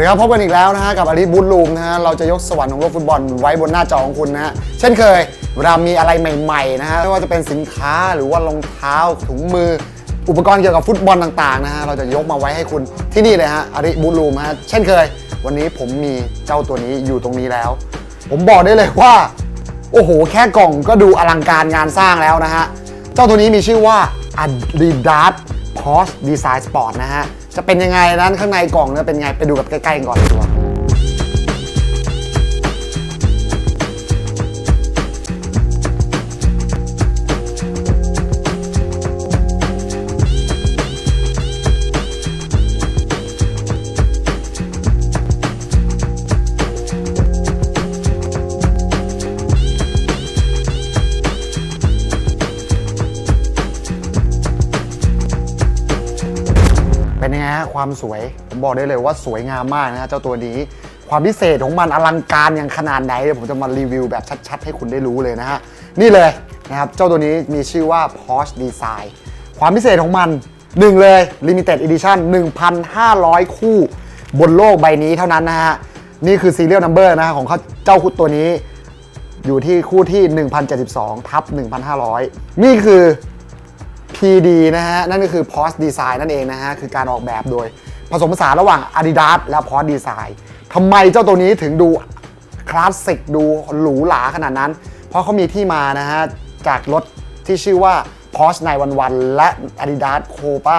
ดีครับพบกันอีกแล้วนะฮะกับอลิบูลลูมนะฮะเราจะยกสวรรค์ของโลกฟุตบอลไว้บนหน้าจอของคุณนะฮะเช่นเคยเวลามีอะไรใหม่ๆนะฮะไม่ว่าจะเป็นสินค้าหรือว่ารองเท้าถุงมือ อุปกรณ์เกี่ยวกับฟุตบอลต่างๆนะฮะเราจะยกมาไว้ให้คุณที่นี่เลยฮะอลิบูลลูมฮะเช่นเคย วันนี้ผมมีเจ้าตัวนี้อยู่ตรงนี้แล้ว ผมบอกได้เลยว่า โอ้โห แค่กล่องก็ดูอลังการงานสร้างแล้วนะฮะเจ้าตัวนี้มีชื่อว่า Adidas Porsche Design Sport นะฮะ จะเป็นยังไงนั้นข้างในกล่องเนี่ยเป็นไงไปดูกับใกล้ๆก่อนดีกว่า นยังไงฮะความสวยผมบอกได้เลยว่าสวยงามมากนะฮะเจ้าตัวนี้ ความพิเศษของมันอลังการอย่างขนาดไหนเดี๋ยวผมจะมารีวิวแบบชัดๆ ให้คุณได้รู้เลยนะฮะนี่เลยนะครับเจ้าตัวนี้มีชื่อว่า Porsche Design ความพิเศษของมันหนึ่งเลย Limited Edition 1,500 คู่บนโลกใบนี้เท่านั้นนะฮะ นี่คือ Serial Number นะฮะของเขาเจ้าตัวนี้ อยู่ที่คู่ที่ 1,072 ทับ 1,500 นี่คือ PD นะฮะ นั่นก็คือ Porsche Design นั่นเองนะฮะ คือการออกแบบโดยผสมผสานระหว่าง Adidas และ Porsche Design ทำไมเจ้าตัวนี้ถึงดูคลาสสิกดูหรูหราขนาดนั้น เพราะเขามีที่มานะฮะ จากรถที่ชื่อว่า Porsche 911 และ Adidas Copa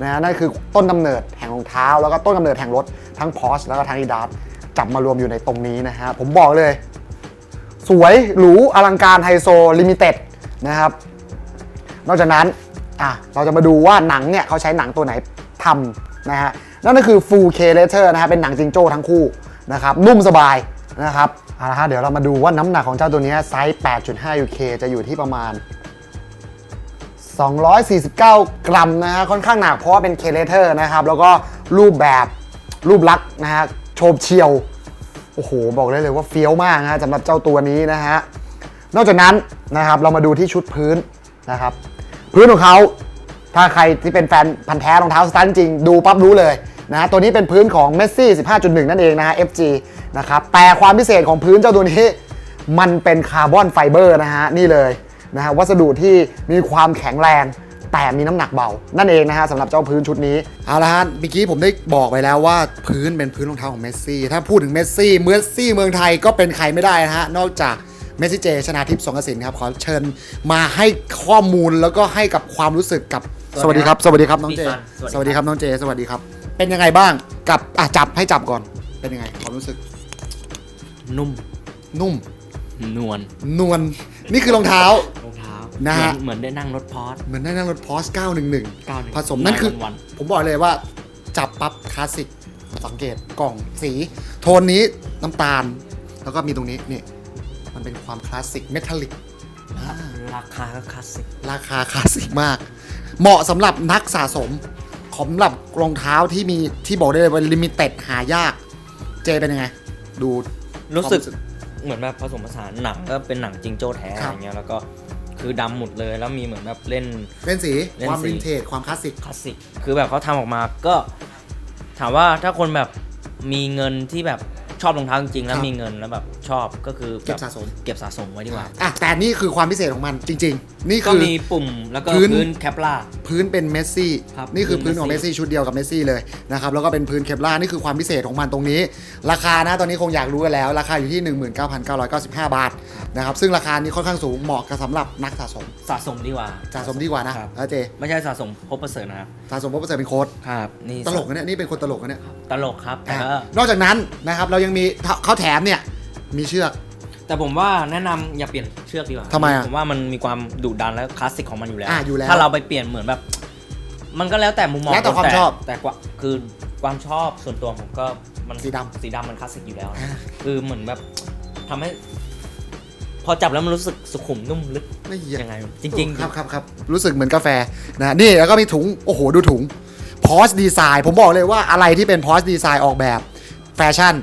นะฮะนั่นคือต้นกำเนิดแห่งรองเท้า แล้วก็ต้นกำเนิดแห่งรถทั้ง Porsche แล้วก็ทั้ง Adidas จับมารวมอยู่ในตรงนี้นะฮะ ผมบอกเลย สวยหรูอลังการไฮโซลิมิเต็ดนะครับ นอกจากนั้น อะเราจะมาดูว่าหนังเนี่ยเขาใช้หนังตัวไหนทำนะฮะนั่นก็คือ Full K Leather นะฮะเป็นหนังจิงโจ้ทั้งคู่นะครับนุ่มสบายนะครับเอาละฮะเดี๋ยวเรามาดูว่าน้ำหนักของเจ้าตัวนี้ไซส์ 8.5 UK จะอยู่ที่ประมาณ 249 กรัมนะฮะค่อนข้างหนักเพราะว่าเป็น K Leather นะครับแล้วก็รูปแบบรูปลักษณ์นะฮะโฉบเฉียวโอ้โห บอกได้เลยว่าเฟี้ยวมากนะฮะสำหรับเจ้าตัวนี้นะฮะนอกจากนั้นนะครับเรามาดูที่ชุดพื้นนะครับ พื้นของเขาถ้าใครที่เป็นแฟนพันธ์แท้รองเท้าสตาร์ทจริง ดูปั๊บรู้เลยนะฮะตัวนี้เป็นพื้นของเมสซี่ 15.1 นั่นเองนะฮะ FG นะครับแต่ความพิเศษของพื้นเจ้าตัวนี้มันเป็นคาร์บอนไฟเบอร์นะฮะ นี่เลยนะฮะวัสดุที่มีความแข็งแรงแต่มีน้ำหนักเบา นั่นเองนะฮะสำหรับเจ้าพื้นชุดนี้ เอาละฮะเมื่อกี้ผมได้บอกไปแล้วว่าพื้นเป็นพื้นรองเท้าของเมสซี่ถ้าพูดถึงเมสซี่เมสซี่เมืองไทยก็เป็นใครไม่ได้นะฮะนอกจาก เมสซี่เจ ชนาทิพย์สงกสินครับ ขอเชิญมาให้ข้อมูลแล้วก็ให้กับความรู้สึกกับสสวัวัสสดีดีคครัรับบสวัสดีครับน้องเจพี่ซันสสวัวัสสดีดีคครัรับบน้องเจ สวัสดีครับ เป็นยังไงบ้างกับอะจับให้จับก่อนเป็นยังไงความรู้สึก นุ่มนุ่ม นวลนวลนี่คือรองเท้า รองเท้านะฮะ เหมือนเหมือนได้นั่งรถพอร์สเหมือนได้นั่งรถพอส911 911ผสมนั่นคือวันผมบอกเลยว่าจับปั๊บคลาสสิกสังเกตกล่องสี โทนนี้น้ำตาล แล้วก็มีตรงนี้นี่ มันเป็นความคลาสสิกเมทัลลิกราคาก็คลาสสิกราคาคลาสสิกมาก เหมาะสำหรับนักสะสมสำหรับรองเท้าที่มีที่บอกได้เลยว่าลิมิเต็ดหายาก เจเป็นยังไง ดูรู้สึกความเหมือนแบบผสมผสานหนังก็เป็นหนังจิงโจ้แท้ครัอะบไรเงี้ยแล้วก็คือดำหมดเลยแล้วมีเหมือนแบบเล่นเล่นสีเล่นความสีวินเทจความคลาสสิกคลาสสิกคือแบบเขาทำออกมาก็ ถามว่าถ้าคนแบบมีเงินที่แบบ ชอบรองเท้าจริงๆแล้วครับ มีเงินแล้วแบบชอบก็คือเก็บแบบสะสมเก็บสะสมไว้ดีกว่า อะแต่นี่คือความพิเศษของมันจริง ๆ นี่ก็คือ มีปุ่มแล้วก็พื้น พื้นแคปลา พื้นเป็นเมสซี่ ครับนี่คือพื้พื้นนของเมเมสสซี่ ซี่ชุดเดียวกับเมสซี่เลยนะครับ แล้วก็เป็นพื้นเคปลาร์นี่คือความพิเศษของมันตรงนี้ ราคานะตอนนี้คงอยากรู้กันแล้ว ราคาอยู่ที่ 19,995 บาทนะครับ ซึ่งราคานี้ค่อนข้างสูงเหมาะกับสำหรับนักสะสม สะสมดีกว่าสะสมดีกว่านะครับแล้วเจ ไม่ใช่สะสมพบประเสริฐนะครับสะสมเพราะว่าจะเป็นโค้ด ครับนี่ตลกนะเนี่ย นี่เป็นคนตลกนะเนี่ยตลกครับแต่อะก็ นอกจากนั้นนะครับ เรายังมีเขาแถมเนี่ย มีเชือก แต่ผมว่าแนะนำอย่าเปลี่ยนเชือกดีกว่าทำไมอะผมว่ามันมีความดุดันและคลาสสิกของมันอยู่แล้ว อะอยู่แล้วถ้าเราไปเปลี่ยนเหมือนแบบ มันก็แล้วแต่มุมมองแล้วแต่ความชอบแต่กว่าคือความชอบส่วนตัวผมก็มันสีดำ สีดำมันคลาสสิกอยู่แล้วอ่าคือเหมือนแบบทำให้ พอจับแล้วมันรู้สึกสุขุมนุ่มลึกไม่เหี้ย ยังไง จริงๆ ครับครับครับรู้สึกเหมือนกาแฟนะนี่แล้วก็มีถุง โอ้โห ดูถุงพอสดีไซน์ผมบอกเลยว่าอะไรที่เป็นพอสดีไซน์ออกแบบแฟชั่น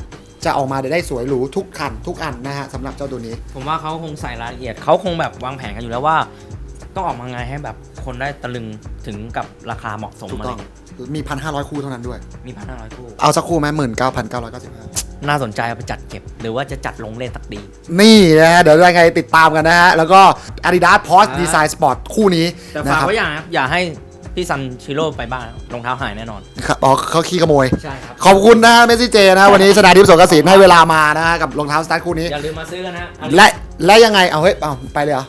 จะออกมาได้สวยหรูทุกคันทุกอันนะฮะสำหรับเจ้าตัวนี้ ผมว่าเขาคงใส่รายละเอียดเขาคงแบบวางแผนกันอยู่แล้วว่า ต้องออกมาไงให้แบบคนได้ตะลึงถึงกับราคาเหมาะสมถูกอะไรต้องเงี้ยมีพันห้าร้อยคู่เท่านั้นด้วย มีพันห้าร้อยคู่ เอาสักคู่ไหมหมื่นเก้าพันเก้าร้อยเก้าสิบห้า น่าสนใจเอาไปจัดเก็บ หรือว่าจะจัดลงเล่นสักดี นี่นะฮะเดี๋ยวยังไงติดตามกันนะฮะ แล้วก็ Adidas p o s อ่า Design Sport คู่นี้แต่นะฝากครับ ไว้อย่างนะครับอย่าให้ พี่ซันชิโร่ไปบ้านรองเท้าหายแน่นอน ครับอ๋อเขาขี้ขโมย ใช่ครับ ขอบคุณนะฮะเมสซี่เจนะฮะวันนี้ชนาดิฟสงกสินให้เวลามานะฮะกับรองเท้าสตาร์ทคู่นี้ อย่าลืมมาซื้อกันนะเอาและและยังไงเอาเฮ้ยเอาไปเลยเหรอ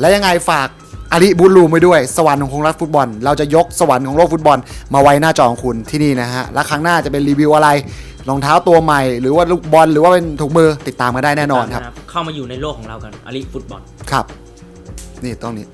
และยังไงฝากอาริบูลูมไว้ด้วย สวรรค์ของคงรักฟุตบอล เราจะยกสวรรค์ของโลกฟุตบอล มาไว้หน้าจอของคุณที่นี่นะฮะและครั้งหน้าจะเป็นรีวิวอะไรรองเท้าตัวใหม่ หรือว่าลูกบอลหรือว่าเป็นถุงมือติดตามกันได้แน่นอนครับ เข้ามาอยู่ในโลกของเรากันอลิฟุตบอล ครับ นี่ต้องนี้